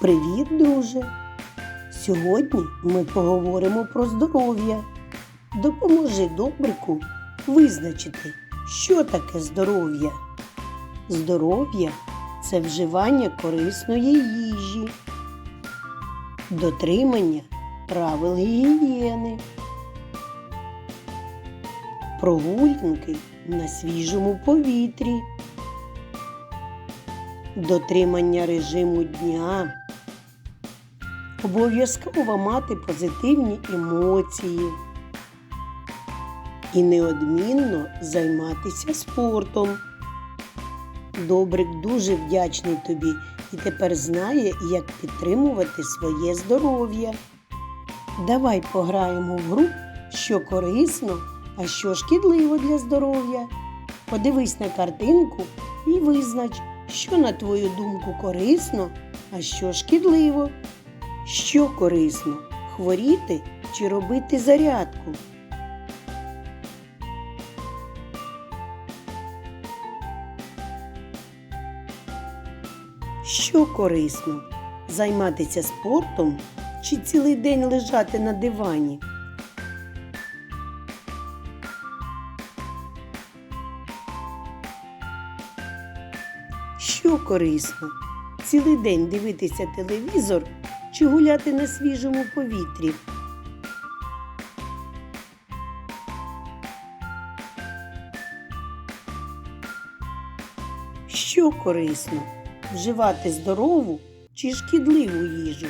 Привіт, друже! Сьогодні ми поговоримо про здоров'я. Допоможи добрику визначити, що таке здоров'я. Здоров'я це вживання корисної їжі, дотримання правил гігієни, прогулянки на свіжому повітрі, дотримання режиму дня. Обов'язково мати позитивні емоції і неодмінно займатися спортом. Добрик дуже вдячний тобі і тепер знає, як підтримувати своє здоров'я. Давай пограємо в гру, що корисно, а що шкідливо для здоров'я. Подивись на картинку і визнач, що, на твою думку, корисно, а що шкідливо. Що корисно хворіти чи робити зарядку? Що корисно займатися спортом чи цілий день лежати на дивані? Що корисно? Цілий день дивитися телевізор чи гуляти на свіжому повітрі? Що корисно? Вживати здорову чи шкідливу їжу?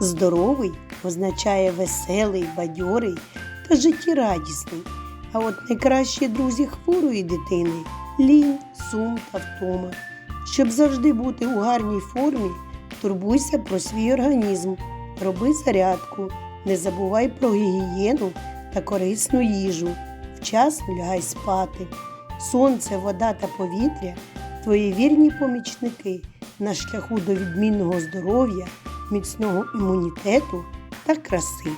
Здоровий означає веселий, бадьорий та життєрадісний. А от найкращі друзі хворої дитини лінь, сум та втома. Щоб завжди бути у гарній формі, турбуйся про свій організм, роби зарядку, не забувай про гігієну та корисну їжу. Вчасно лягай спати. Сонце, вода та повітря твої вірні помічники на шляху до відмінного здоров'я, міцного імунітету та краси.